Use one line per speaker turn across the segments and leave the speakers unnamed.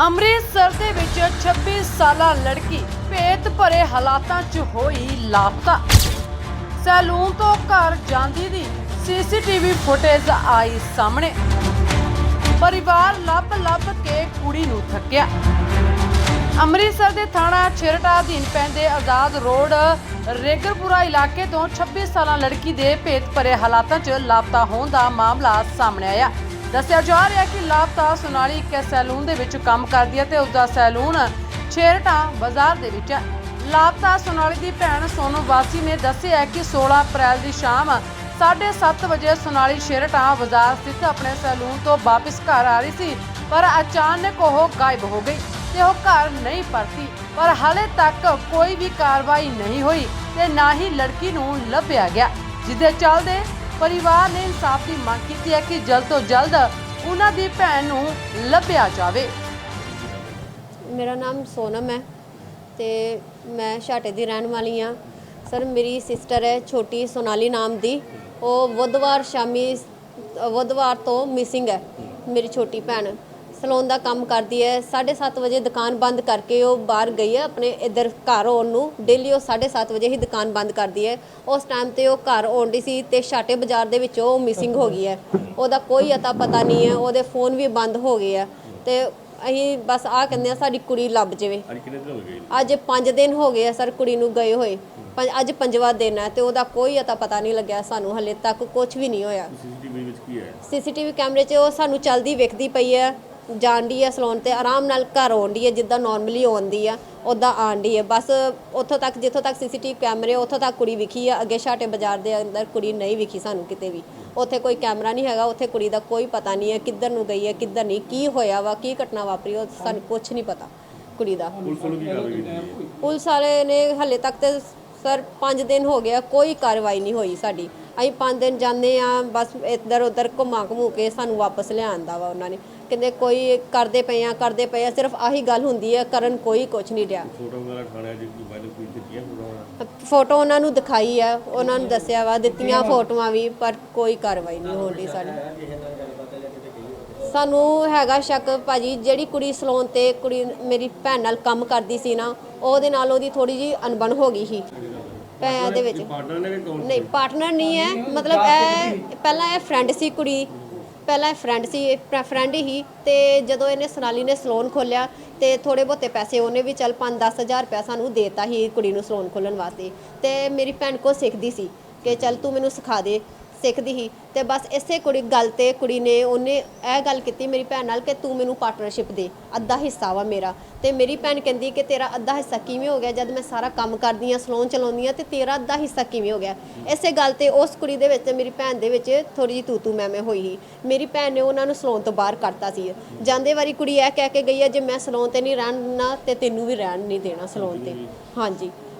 ਅੰਮ੍ਰਿਤਸਰ ਦੇ ਵਿੱਚ 26 ਸਾਲਾ ਲੜਕੀ ਭੇਤ ਭਰੇ ਹਾਲਾਤਾਂ 'ਚ ਹੋਈ ਲਾਪਤਾ। ਸੈਲੂਨ ਤੋਂ ਘਰ ਜਾਂਦੀ ਦੀ ਸੀਸੀਟੀਵੀ ਫੁਟੇਜ ਆਈ ਸਾਹਮਣੇ। ਪਰਿਵਾਰ ਲੱਭ ਲੱਭ ਕੇ ਕੁੜੀ ਨੂੰ ਥੱਕਿਆ। ਅੰਮ੍ਰਿਤਸਰ ਦੇ ਥਾਣਾ ਛੇਰਟਾ ਅਧੀਨ ਪੈਂਦੇ ਆਜ਼ਾਦ ਰੋਡ, ਰੇਗਰਪੁਰਾ ਇਲਾਕੇ ਤੋਂ 26 ਸਾਲਾਂ ਲੜਕੀ ਦੇ ਭੇਤ ਭਰੇ ਹਾਲਾਤਾਂ 'ਚ ਲਾਪਤਾ ਹੋਣ ਦਾ ਮਾਮਲਾ ਸਾਹਮਣੇ ਆਇਆ। ਦੱਸਿਆ ਜਾ ਰਿਹਾ ਹੈ ਕਿ ਲਾਪਤਾ ਸੋਨਾਲੀ ਇੱਕ ਸੈਲੂਨ ਦੇ ਵਿੱਚ ਕੰਮ ਕਰਦੀ ਹੈ ਤੇ ਉਸ ਦਾ ਸੈਲੂਨ ਛੇਰਟਾ ਬਾਜ਼ਾਰ ਦੇ ਵਿੱਚ ਹੈ। ਲਾਪਤਾ ਸੋਨਾਲੀ ਦੀ ਭੈਣ ਸੋਨੂ ਵਾਸੀ ਨੇ ਦੱਸਿਆ ਕਿ 16 ਅਪ੍ਰੈਲ ਦੀ ਸ਼ਾਮ 7:30 ਵਜੇ ਸੋਨਾਲੀ ਛੇਰਟਾ ਬਾਜ਼ਾਰ ਸਥਿਤ ਆਪਣੇ ਸੈਲੂਨ ਤੋਂ ਵਾਪਸ ਘਰ ਆ ਰਹੀ ਸੀ, ਪਰ ਅਚਾਨਕ ਉਹ ਗਾਇਬ ਹੋ ਗਈ ਤੇ ਉਹ ਘਰ ਨਹੀਂ ਪਰਤੀ। ਪਰ ਹਾਲੇ ਤੱਕ ਕੋਈ ਵੀ ਕਾਰਵਾਈ ਨਹੀਂ ਹੋਈ ਤੇ ਨਾ ਹੀ ਲੜਕੀ ਨੂੰ ਲੱਭਿਆ ਗਿਆ ਜਿਹਦੇ ਚੱਲਦੇ ਪਰਿਵਾਰ ਨੇ ਇਨਸਾਫ ਦੀ ਮੰਗ ਕੀਤੀ ਹੈ ਕਿ ਜਲਦ ਤੋਂ ਜਲਦ ਉਹਨਾਂ ਦੀ ਭੈਣ ਨੂੰ ਲੱਭਿਆ ਜਾਵੇ।
ਮੇਰਾ ਨਾਮ ਸੋਨਮ ਹੈ ਤੇ ਮੈਂ ਛਾਟੇ ਦੀ ਰਹਿਣ ਵਾਲੀ ਹਾਂ। ਸਰ, ਮੇਰੀ ਸਿਸਟਰ ਹੈ, ਛੋਟੀ ਸੋਨਾਲੀ ਨਾਮ ਦੀ। ਉਹ ਬੁੱਧਵਾਰ ਸ਼ਾਮੀ ਬੁੱਧਵਾਰ ਤੋਂ ਮਿਸਿੰਗ ਹੈ, ਮੇਰੀ ਛੋਟੀ ਭੈਣ। ਸਲੂਨ ਦਾ ਕੰਮ ਕਰਦੀ ਹੈ। 7:30 ਵਜੇ ਦੁਕਾਨ ਬੰਦ ਕਰਕੇ ਉਹ ਬਾਹਰ ਗਈ ਹੈ। ਆਪਣੇ ਇੱਧਰ ਘਰ ਆਉਣ ਨੂੰ ਡੇਲੀ ਉਹ 7:30 ਵਜੇ ਹੀ ਦੁਕਾਨ ਬੰਦ ਕਰਦੀ ਹੈ। ਉਸ ਟਾਈਮ ਤੇ ਉਹ ਘਰ ਆਉਂਦੀ ਸੀ ਤੇ ਛਾਟੇ ਬਾਜ਼ਾਰ ਦੇ ਵਿੱਚੋਂ ਉਹ ਮਿਸਿੰਗ ਹੋ ਗਈ ਹੈ। ਉਹਦਾ ਕੋਈ ਅਤਾ ਪਤਾ ਨਹੀਂ ਹੈ। ਉਹਦੇ ਫੋਨ ਵੀ ਬੰਦ ਹੋ ਗਏ ਆ ਤੇ ਅਸੀਂ ਬਸ ਆ ਕਹਿੰਦੇ ਆ ਸਾਡੀ ਕੁੜੀ ਲੱਭ ਜਾਵੇ।
ਅੱਜ ਕਿੰਨੇ ਦਿਨ ਹੋ ਗਏ?
ਅੱਜ 5 ਦਿਨ ਹੋ ਗਏ ਆ ਸਰ ਕੁੜੀ ਨੂੰ ਗਏ ਹੋਏ। ਪੰਜ- ਅੱਜ ਪੰਜਵਾਂ ਦਿਨ ਹੈ ਤੇ ਉਹਦਾ ਕੋਈ ਅਤਾ ਪਤਾ ਨਹੀਂ ਲੱਗਿਆ ਸਾਨੂੰ ਹਲੇ ਤੱਕ ਕੁਝ ਵੀ ਨਹੀਂ ਹੋਇਆ।
ਸੀਸੀਟੀਵੀ ਵਿੱਚ ਕੀ ਹੈ?
ਸੀਸੀਟੀਵੀ ਕੈਮਰੇ 'ਚ ਉਹ ਸਾਨੂੰ ਚਲਦੀ ਵੇਖਦੀ ਪਈ ਹੈ। ਜਾਂਦੀ ਹੈ ਸਲੋਨ ਤੇ ਆਰਾਮ ਨਾਲ ਘਰ ਆਉਂਦੀ ਹੈ ਜਿੱਦਾਂ ਨਾਰਮਲੀ ਆਉਂਦੀ ਆ ਉਦਾਂ ਆਂਦੀ ਹੈ ਬਸ ਉੱਥੋਂ ਤੱਕ ਜਿੱਥੋਂ ਤੱਕ ਸੀਸੀਟੀਵੀ ਕੈਮਰੇ ਉੱਥੋਂ ਤੱਕ ਕੁੜੀ ਵਿਖੀ ਆ। ਅੱਗੇ ਛਾਟੇ ਬਾਜ਼ਾਰ ਦੇ ਅੰਦਰ ਕੁੜੀ ਨਹੀਂ ਵਿਖੀ ਸਾਨੂੰ ਕਿਤੇ ਵੀ। ਉੱਥੇ ਕੋਈ ਕੈਮਰਾ ਨਹੀਂ ਹੈਗਾ ਉੱਥੇ ਕੁੜੀ ਦਾ ਕੋਈ ਪਤਾ ਨਹੀਂ ਹੈ ਕਿੱਧਰ ਨੂੰ ਗਈ ਹੈ ਕਿੱਧਰ ਨਹੀਂ ਕੀ ਹੋਇਆ ਵਾ ਕੀ ਘਟਨਾ ਵਾਪਰੀ ਉਹ ਸਾਨੂੰ ਕੁਝ ਨਹੀਂ ਪਤਾ ਕੁੜੀ ਦਾ।
ਪੁਲਿਸ ਵੱਲੋਂ
ਨੇ? ਹਲੇ ਤੱਕ ਤੇ ਸਰ 5 ਦਿਨ ਹੋ ਗਿਆ ਕੋਈ ਕਾਰਵਾਈ ਨਹੀਂ ਹੋਈ ਸਾਡੀ। ਅਸੀਂ 5 ਦਿਨ ਜਾਂਦੇ ਆ ਬਸ ਇੱਧਰ ਉੱਧਰ ਘੁੰਮਾ ਘਮੂ ਕੇ ਸਾਨੂੰ ਵਾਪਸ ਲਿਆਂਦਾ ਵਾ ਉਹਨਾਂ ਨੇ। ਕਹਿੰਦੇ ਕੋਈ ਕਰਦੇ ਪਏ ਆ ਕਰਦੇ ਪਏ ਆ ਸਿਰਫ ਆਹੀ ਗੱਲ ਹੁੰਦੀ ਹੈ ਕਰਨ ਕੋਈ ਕੁਝ ਨਹੀਂ ਰਿਹਾ
ਫੋਟੋ ਵਗੈਰਾ ਖਾਣਾ ਜੀ ਕੋਈ ਵਾਇਰਲ ਕੋਈ ਦਿੱਤੀਆਂ ਫੋਟੋਆਂ
ਫੋਟੋ ਉਹਨਾਂ ਨੂੰ ਦਿਖਾਈ ਆ ਉਹਨਾਂ ਨੂੰ ਦੱਸਿਆ ਵਾ ਦਿੱਤੀਆਂ ਫੋਟੋਆਂ ਵੀ ਪਰ ਕੋਈ ਕਾਰਵਾਈ ਨਹੀਂ ਹੋ ਰਹੀ ਸਾਡੀ ਸਾਨੂੰ ਹੈਗਾ ਸ਼ੱਕ ਭਾਜੀ ਜਿਹੜੀ ਕੁੜੀ ਸਲੋਨ ਤੇ ਕੁੜੀ ਮੇਰੀ ਭੈਣ ਨਾਲ ਕੰਮ ਕਰਦੀ ਸੀ ਨਾ ਉਹਦੇ ਨਾਲ ਉਹਦੀ ਥੋੜੀ ਜੀ ਅਣਬਣ ਹੋ ਗਈ ਸੀ। ਪੈਸਿਆਂ ਦੇ ਵਿੱਚ।
ਪਾਰਟਨਰ ਨੇ ਕਿ ਕੌਣ
ਨਹੀਂ ਪਾਰਟਨਰ ਨਹੀਂ ਹੈ ਮਤਲਬ ਇਹ ਪਹਿਲਾਂ ਇਹ ਫਰੈਂਡ ਸੀ ਕੁੜੀ ਪਹਿਲਾਂ ਇਹ ਫਰੈਂਡ ਸੀ ਫਰੈਂਡ ਹੀ ਤੇ ਜਦੋਂ ਇਹਨੇ ਸਨਾਲੀ ਨੇ ਸਲੋਨ ਖੋਲਿਆ ਤੇ ਥੋੜੇ ਬਹੁਤੇ ਪੈਸੇ ਉਹਨੇ ਵੀ ਚੱਲ 5-10000 ਰੁਪਇਆ ਸਾਨੂੰ ਦੇਤਾ ਸੀ ਕੁੜੀ ਨੂੰ ਸਲੋਨ ਖੋਲਣ ਵਾਸਤੇ ਤੇ ਮੇਰੀ ਭੈਣ ਕੋ ਸਿੱਖਦੀ ਸੀ ਕਿ ਚੱਲ ਤੂੰ ਮੈਨੂੰ ਸਿਖਾ ਦੇ। ਸਿੱਖਦੀ ਸੀ ਤੇ ਬਸ ਇਸੇ ਕੁੜੀ ਗੱਲ ਤੇ ਕੁੜੀ ਨੇ ਉਹਨੇ ਇਹ ਗੱਲ ਕੀਤੀ ਮੇਰੀ ਭੈਣ ਨਾਲ ਕਿ ਤੂੰ ਮੈਨੂੰ ਪਾਰਟਨਰਸ਼ਿਪ ਦੇ, ਅੱਧਾ ਹਿੱਸਾ ਵਾ ਮੇਰਾ। ਤੇ ਮੇਰੀ ਭੈਣ ਕਹਿੰਦੀ ਕਿ ਤੇਰਾ ਅੱਧਾ ਹਿੱਸਾ ਕਿਵੇਂ ਹੋ ਗਿਆ ਜਦ ਮੈਂ ਸਾਰਾ ਕੰਮ ਕਰਦੀ ਆ ਸਲੋਨ ਚਲਾਉਂਦੀ ਆ ਤੇ ਤੇਰਾ ਅੱਧਾ ਹਿੱਸਾ ਕਿਵੇਂ ਹੋ ਗਿਆ? ਇਸੇ ਗੱਲ ਤੇ ਉਸ ਕੁੜੀ ਦੇ ਵਿੱਚ ਮੇਰੀ ਭੈਣ ਦੇ ਵਿੱਚ ਥੋੜੀ ਜਿਹੀ ਤੂ ਤੂ ਮੈਂ ਮੈਂ ਹੋਈ ਸੀ। ਮੇਰੀ ਭੈਣ ਨੇ ਉਹਨਾਂ ਨੂੰ ਸਲੋਨ ਤੋਂ ਬਾਹਰ ਕੱਢਤਾ ਸੀ। ਜਾਂਦੇ ਵਾਰੀ ਕੁੜੀ ਇਹ ਕਹਿ ਕੇ ਗਈ ਹੈ, ਜੇ ਮੈਂ ਸਲੋਨ ਤੇ ਨਹੀਂ ਰਹਿਣਾ ਤੇ ਤੈਨੂੰ ਵੀ ਰਹਿਣ ਨਹੀਂ ਦੇਣਾ ਸਲੋਨ ਤੇ। ਹਾਂਜੀ।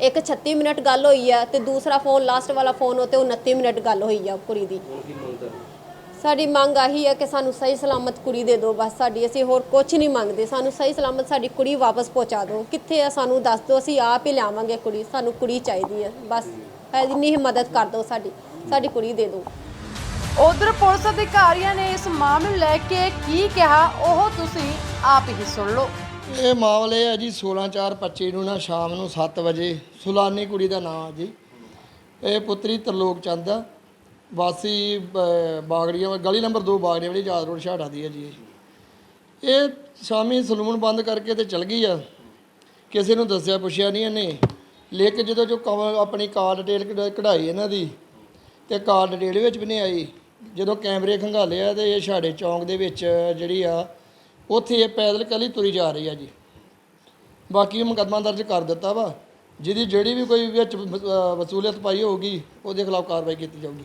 ਇੱਕ 36 ਮਿੰਟ ਗੱਲ ਹੋਈ ਆ ਤੇ ਦੂਸਰਾ ਫੋਨ ਲਾਸਟ ਵਾਲਾ ਫੋਨ ਉਹ ਤੇ 29 ਮਿੰਟ ਗੱਲ ਹੋਈ ਆ ਕੁੜੀ ਦੀ। ਸਾਡੀ ਮੰਗ ਆਹੀ ਹੈ ਕਿ ਸਾਨੂੰ ਸਹੀ ਸਲਾਮਤ ਕੁੜੀ ਦੇ ਦਿਓ ਬਸ ਸਾਡੀ ਅਸੀਂ ਹੋਰ ਕੁਝ ਨਹੀਂ ਮੰਗਦੇ। ਸਾਨੂੰ ਸਹੀ ਸਲਾਮਤ ਸਾਡੀ ਕੁੜੀ ਵਾਪਸ ਪਹੁੰਚਾ ਦਿਓ। ਕਿੱਥੇ ਆ ਸਾਨੂੰ ਦੱਸ ਦਿਓ ਅਸੀਂ ਆਪ ਹੀ ਲਿਆਵਾਂਗੇ ਕੁੜੀ ਸਾਨੂੰ ਕੁੜੀ ਚਾਹੀਦੀ ਹੈ ਬਸ ਇੰਨੀ ਹੀ ਮਦਦ ਕਰ ਦਿਓ ਸਾਡੀ ਸਾਡੀ ਕੁੜੀ ਦੇ ਦਿਓ।
ਉਧਰ ਪੁਲਿਸ ਅਧਿਕਾਰੀਆਂ ਨੇ ਇਸ ਮਾਮਲੇ ਨੂੰ ਲੈ ਕੇ ਕੀ ਕਿਹਾ ਉਹ ਤੁਸੀਂ ਆਪ ਹੀ ਸੁਣ ਲਓ।
ਇਹ ਮਾਮਲੇ ਹੈ ਜੀ 16/4/25 ਨੂੰ ਨਾ ਸ਼ਾਮ ਨੂੰ 7 ਵਜੇ। ਸੁਲਾਨੀ ਕੁੜੀ ਦਾ ਨਾਮ ਆ ਜੀ। ਇਹ ਪੁੱਤਰੀ ਤਰਲੋਕ ਚੰਦ ਆ। ਵਾਸੀ ਬ- ਬਾਗੜੀਆਂ, ਗਲੀ ਨੰਬਰ 2 ਬਾਗੜੀਆਂ ਵਾਲੀ ਯਾਦ ਰੋਡ ਛਾੜਾ ਦੀ ਹੈ ਜੀ ਇਹ। ਸ਼ਾਮੀ ਸਲੂਨ ਬੰਦ ਕਰਕੇ ਤੇ ਚਲ ਗਈ ਆ। ਕਿਸੇ ਨੂੰ ਦੱਸਿਆ, ਪੁੱਛਿਆ ਨਹੀਂ ਇਹਨੇ। ਲੇਕਿਨ ਜਦੋਂ ਜੋ ਕਵ- ਆਪਣੀ ਕਾਰ ਡਿਟੇਲ ਕਢਾਈ ਇਹਨਾਂ ਦੀ ਤੇ ਕਾਰ ਡਿਟੇਲ ਵਿੱਚ ਵੀ ਨਹੀਂ ਆਈ। ਜਦੋਂ ਕੈਮਰੇ ਖੰਗਾਲੇ ਆ ਤੇ ਇਹ ਛਾੜੇ ਚੌਂਕ ਦੇ ਵਿੱਚ ਜਿਹੜੀ ਆ ਉੱਥੇ ਇਹ ਪੈਦਲ ਕੱਲੀ ਤੁਰੀ ਜਾ ਰਹੀ ਆ ਜੀ। ਬਾਕੀ ਮੁਕੱਦਮਾ ਦਰਜ ਕਰ ਦਿੱਤਾ ਵਾ। ਜਿਹਦੀ ਜਿਹੜੀ ਵੀ ਕੋਈ ਵਿੱਚ ਵਸੂਲੀਅਤ ਪਾਈ ਹੋਊਗੀ ਉਹਦੇ ਖਿਲਾਫ ਕਾਰਵਾਈ ਕੀਤੀ ਜਾਊਗੀ।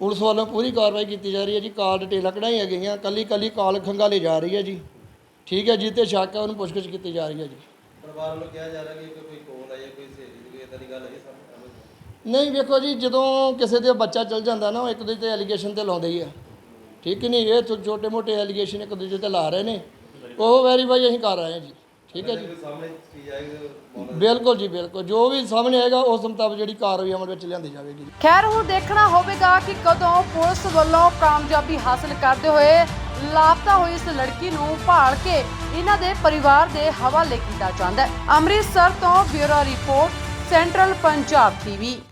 ਪੁਲਿਸ ਵੱਲੋਂ ਪੂਰੀ ਕਾਰਵਾਈ ਕੀਤੀ ਜਾ ਰਹੀ ਹੈ ਜੀ। ਕਾਲ ਡਿਟੇਲਾਂ ਕਢਾਈਆਂ ਗਈਆਂ। ਕੱਲੀ ਕੱਲੀ ਕਾਲ ਖੰਗਾਲੀ ਜਾ ਰਹੀ ਹੈ ਜੀ। ਠੀਕ ਹੈ ਜੀ ਤੇ ਸ਼ੱਕ ਹੈ ਉਹਨੂੰ ਪੁੱਛਗਿੱਛ ਕੀਤੀ ਜਾ ਰਹੀ ਹੈ ਜੀ।
ਪਰਿਵਾਰ ਵੱਲੋਂ ਕਿਹਾ ਜਾ ਰਿਹਾ ਕਿ ਕੋਈ ਕੋਲ ਆਇਆ ਕੋਈ ਸਹੇਲੀ ਦੀ ਕੋਈ ਇਦਾਂ ਦੀ ਗੱਲ ਹੈ
ਨਹੀਂ ਵੇਖੋ ਜੀ ਜਦੋਂ ਕਿਸੇ ਦੇ ਬੱਚਾ ਚਲ ਜਾਂਦਾ ਨਾ ਉਹ ਇੱਕ ਦੂਜੇ ਤੇ ਐਲੀਗੇਸ਼ਨ ਤੇ ਲਾਉਂਦੇ ਹੀ ਆ। ਠੀਕ ਨਹੀਂ ਇਹ ਛੋਟੇ ਮੋਟੇ ਐਲੀਗੇਸ਼ਨ ਇੱਕ ਦੂਜੇ ਤੇ ਲਾ ਰਹੇ ਨੇ। ਉਹ ਵੈਰੀਫਾਈ ਅਸੀਂ ਕਰ ਰਹੇ ਹਾਂ ਜੀ। ਠੀਕ ਹੈ ਜੀ।
ਸਾਹਮਣੇ ਚੀਜ਼ ਆਏਗੀ
ਬਿਲਕੁਲ ਜੀ ਬਿਲਕੁਲ। ਜੋ ਵੀ ਸਾਹਮਣੇ ਆਏਗਾ ਉਸ ਮੁਤਾਬਕ ਜਿਹੜੀ ਕਾਰਵਾਈ ਅਮਲ ਵਿੱਚ ਲਿਆਂਦੀ ਜਾਵੇਗੀ
ਖੈਰ ਹੁਣ ਦੇਖਣਾ ਹੋਵੇਗਾ ਕਿ ਕਦੋਂ ਪੁਲਿਸ ਵੱਲੋਂ ਕਾਮਯਾਬੀ ਹਾਸਲ ਕਰਦੇ ਹੋਏ ਲਾਪਤਾ ਹੋਈ ਇਸ ਲੜਕੀ ਨੂੰ ਭਾਲ ਕੇ ਇਹਨਾਂ ਦੇ ਪਰਿਵਾਰ ਦੇ ਹਵਾਲੇ ਕੀਤਾ ਜਾਂਦਾ ਹੈ। ਅੰਮ੍ਰਿਤਸਰ ਤੋਂ bureau report central Punjab TV